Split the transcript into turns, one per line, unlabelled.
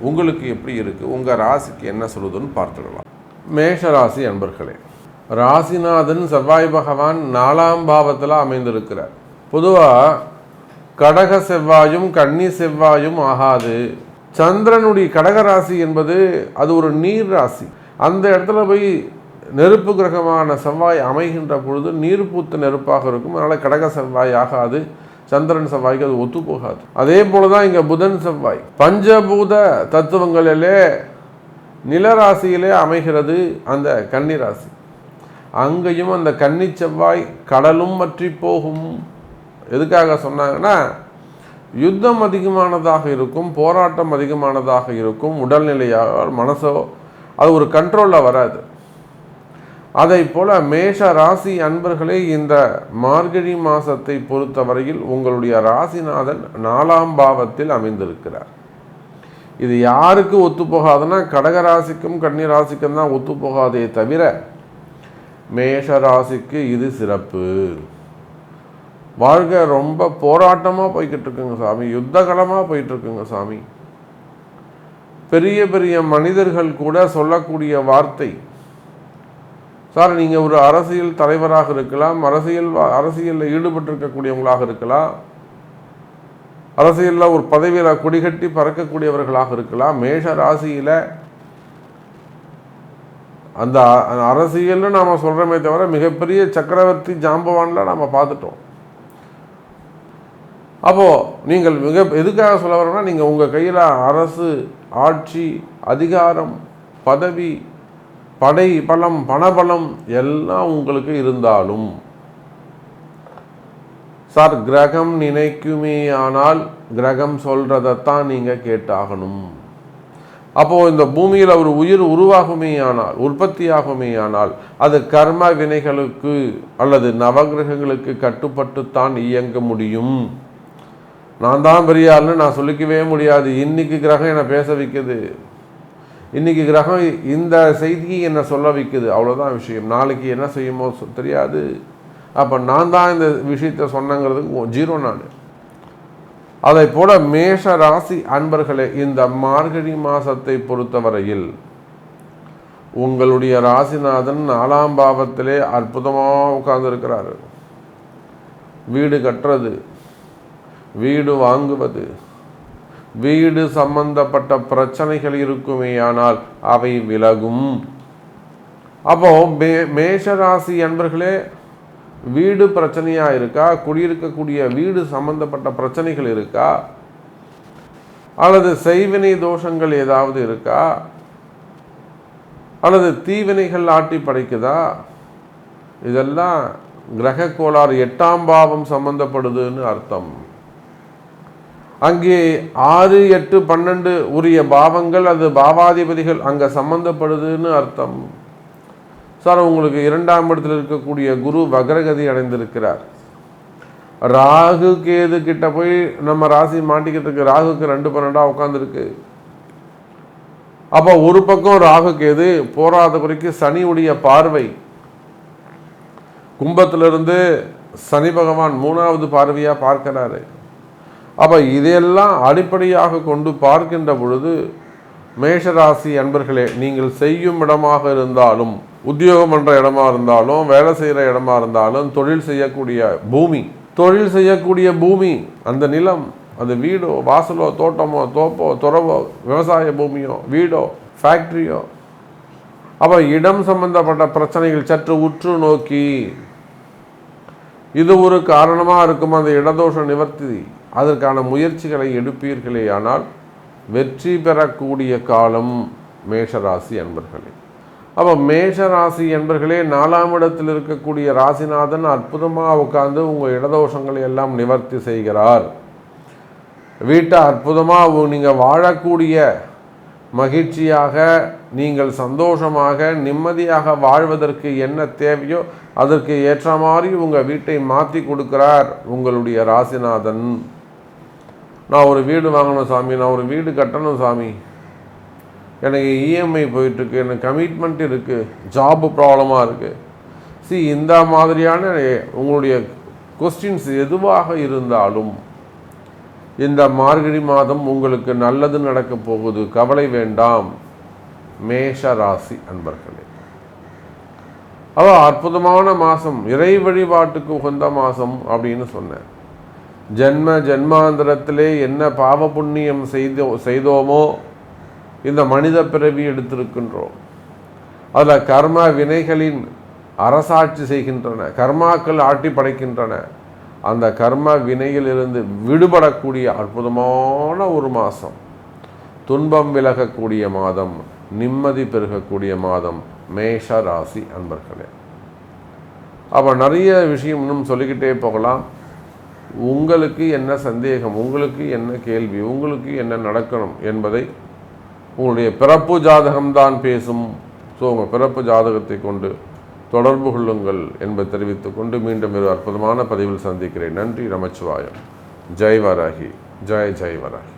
உங்களுக்கு எப்படி இருக்குது உங்கள் ராசிக்கு என்ன சொல்லுதுன்னு பார்த்துடலாம். மேஷ ராசி அன்பர்களே ராசிநாதன் செவ்வாய் பகவான் நாலாம் பாவத்தில் அமைந்திருக்கிறார். பொதுவாக கடக செவ்வாயும் கன்னி செவ்வாயும் ஆகாது. சந்திரனுடைய கடக ராசி என்பது அது ஒரு நீர் ராசி. அந்த இடத்துல போய் நெருப்பு கிரகமான செவ்வாய் அமைகின்ற பொழுது நீர் பூத்த நெருப்பாக இருக்கும். அதனால் கடக செவ்வாய் ஆகாது. சந்திரன் செவ்வாய்க்கு அது ஒத்து போகாது. அதே போல தான் இங்கே புதன் செவ்வாய். பஞ்சபூத தத்துவங்களிலே நிலராசியிலே அமைகிறது அந்த கன்னி ராசி அங்கேயும் அந்த கன்னி செவ்வாய் கடலும் வற்றி போகும். எதுக்காக சொன்னாங்கன்னா யுத்தம் அதிகமானதாக இருக்கும் போராட்டம் அதிகமானதாக இருக்கும் உடல்நிலையாக மனசோ அது ஒரு கண்ட்ரோலில் வராது. அதை போல மேஷ ராசி அன்பர்களே இந்த மார்கழி மாசத்தை பொறுத்தவரையில் உங்களுடைய ராசிநாதன் நாலாம் பாவத்தில் அமைந்திருக்கிறார். இது யாருக்கு ஒத்துப்போகாதுன்னா கடகராசிக்கும் கடக ராசிக்கும் தான் ஒத்துப்போகாதே தவிர மேஷ ராசிக்கு இது சிறப்பு. வாழ்க்கை ரொம்ப போராட்டமாக போய்கிட்டு இருக்குங்க சாமி. யுத்தகலமாக போயிட்டு இருக்குங்க சாமி. பெரிய பெரிய மனிதர்கள் கூட சொல்லக்கூடிய வார்த்தை சார் நீங்கள் ஒரு அரசியல் தலைவராக இருக்கலாம் அரசியல் அரசியலில் ஈடுபட்டிருக்கக்கூடியவங்களாக இருக்கலாம். அரசியலில் ஒரு பதவியில் கொடிகட்டி பறக்கக்கூடியவர்களாக இருக்கலாம். மேஷ ராசியில் அந்த அரசியல்னு நாம் சொல்கிறோமே தவிர மிகப்பெரிய சக்கரவர்த்தி ஜாம்பவான்லாம் நாம் பார்த்துட்டோம். அப்போது நீங்கள் மிக எதுக்காக சொல்ல வரோம்னா நீங்கள் உங்கள் கையில் அரசு ஆட்சி அதிகாரம் பதவி படை பலம் பணபலம் எல்லாம் உங்களுக்கு இருந்தாலும் சார் கிரகம் நினைக்குமே ஆனால் கிரகம் சொல்றதைத்தான் நீங்கள் கேட்டாகணும். அப்போது இந்த பூமியில் ஒரு உயிர் உருவாகுமே ஆனால் உற்பத்தியாகுமே ஆனால் அது கர்ம வினைகளுக்கு அல்லது நவகிரகங்களுக்கு கட்டுப்பட்டுத்தான் இயங்க முடியும். நான் தான் பெரிய ஆள்னு நான் சொல்லிக்கவே முடியாது. இன்னைக்கு கிரகம் என்னை பேச வைக்குது. இன்னைக்கு கிரகம் இந்த செய்தியை என்னை சொல்ல வைக்குது. அவ்வளோதான் விஷயம். நாளைக்கு என்ன செய்யுமோ தெரியாது. அப்போ நான் தான் இந்த விஷயத்தை சொன்னங்கிறதுக்கு ஜீரோ நான். அதை போல மேஷ ராசி அன்பர்களே இந்த மார்கழி மாசத்தை பொறுத்தவரையில் உங்களுடைய ராசிநாதன் நாலாம் பாவத்திலே அற்புதமாக உட்கார்ந்துருக்கிறாரு. வீடு கட்டுறது வீடு வாங்குவது வீடு சம்பந்தப்பட்ட பிரச்சனைகள் இருக்குமே ஆனால் அவை விலகும். அப்போ மே மேஷராசி அன்பர்களே வீடு பிரச்சனையா இருக்கா? குடியிருக்கக்கூடிய வீடு சம்பந்தப்பட்ட பிரச்சனைகள் இருக்கா? அல்லது செய்வினை தோஷங்கள் ஏதாவது இருக்கா? அல்லது தீவினைகள் ஆட்டி படைக்குதா? இதெல்லாம் கிரக கோளாறு எட்டாம் பாவம் சம்பந்தப்படுதுன்னு அர்த்தம். அங்கே ஆறு எட்டு பன்னெண்டு உரிய பாவங்கள் அது பாவாதிபதிகள் அங்கே சம்பந்தப்படுதுன்னு அர்த்தம். சார் உங்களுக்கு இரண்டாம் இடத்தில் இருக்கக்கூடிய குரு வக்ரகதி அடைந்திருக்கிறார். ராகு கேது கிட்ட போய் நம்ம ராசி மாட்டிக்கிட்டு இருக்கு. ராகுக்கு ரெண்டு பன்னெண்டாக உட்காந்துருக்கு அப்போ ஒரு பக்கம் ராகு கேது போராத குறைக்கு சனியுடைய பார்வை. கும்பத்திலிருந்து சனி பகவான் மூணாவது பார்வையாக பார்க்கிறாரு. அப்போ இதையெல்லாம் அடிப்படையாக கொண்டு பார்க்கின்ற பொழுது மேஷராசி அன்பர்களே நீங்கள் செய்யும் இடமாக இருந்தாலும் உத்தியோகம் பண்ணுற இடமா இருந்தாலும் வேலை செய்கிற இடமா இருந்தாலும் தொழில் செய்யக்கூடிய பூமி தொழில் செய்யக்கூடிய பூமி அந்த நிலம் அந்த வீடோ வாசலோ தோட்டமோ தோப்போ துறவோ விவசாய பூமியோ வீடோ ஃபேக்ட்ரியோ அப்போ இடம் சம்பந்தப்பட்ட பிரச்சனைகள் சற்று உற்று நோக்கி இது ஒரு காரணமாக இருக்கும் அந்த இடதோஷ நிவர்த்தி அதற்கான முயற்சிகளை எடுப்பீர்களே ஆனால் வெற்றி பெறக்கூடிய காலம் மேஷராசி அன்பர்களே. அப்போ மேஷராசி என்பர்களே நாலாம் இடத்தில் இருக்கக்கூடிய ராசிநாதன் அற்புதமாக உட்கார்ந்து உங்கள் இடதோஷங்களை எல்லாம் நிவர்த்தி செய்கிறார். வீட்டை அற்புதமாக நீங்கள் வாழக்கூடிய மகிழ்ச்சியாக நீங்கள் சந்தோஷமாக நிம்மதியாக வாழ்வதற்கு என்ன தேவையோ அதற்கு ஏற்ற மாதிரி உங்கள் வீட்டை மாற்றி கொடுக்கிறார் உங்களுடைய ராசிநாதன். நான் ஒரு வீடு வாங்கணும் சாமி நான் ஒரு வீடு கட்டணும் சாமி. எனக்கு இஎம்ஐ போயிட்டுருக்கு எனக்கு கமிட்மெண்ட் இருக்குது ஜாப் ப்ராப்ளமாக இருக்குது சி இந்த மாதிரியான உங்களுடைய கொஸ்டின்ஸ் எதுவாக இருந்தாலும் இந்த மார்கழி மாதம் உங்களுக்கு நல்லது நடக்கப் போகுது கவலை வேண்டாம். மேஷ ராசி அன்பர்களே. அவ அற்புதமான மாதம் இறை வழிபாட்டுக்கு உகந்த மாதம் அப்படின்னு சொன்னேன். ஜென்ம ஜென்மாந்திரத்திலே என்ன பாவ புண்ணியம் செய்தோ செய்தோமோ இந்த மனித பிறவி எடுத்திருக்கின்றோம். அதில் கர்ம வினைகளின் அரசாட்சி செய்கின்றன கர்மாக்கள் ஆட்டி படைக்கின்றன. அந்த கர்ம வினையிலிருந்து விடுபடக்கூடிய அற்புதமான ஒரு மாதம். துன்பம் விலகக்கூடிய மாதம் நிம்மதி பெருகக்கூடிய மாதம் மேஷ ராசி அன்பர்களே. அப்போ நிறைய விஷயம் இன்னும் சொல்லிக்கிட்டே போகலாம். உங்களுக்கு என்ன சந்தேகம் உங்களுக்கு என்ன கேள்வி உங்களுக்கு என்ன நடக்கணும் என்பதை உங்களுடைய பிறப்பு ஜாதகம்தான் பேசும். ஸோ உங்கள் பிறப்பு ஜாதகத்தை கொண்டு தொடர்பு கொள்ளுங்கள் என்பதை தெரிவித்துக் கொண்டு மீண்டும் ஒரு அற்புதமான பதிவில் சந்திக்கிறேன். நன்றி நமச்சிவாயம். ஜெய் வராகி ஜெய் ஜெய் வராகி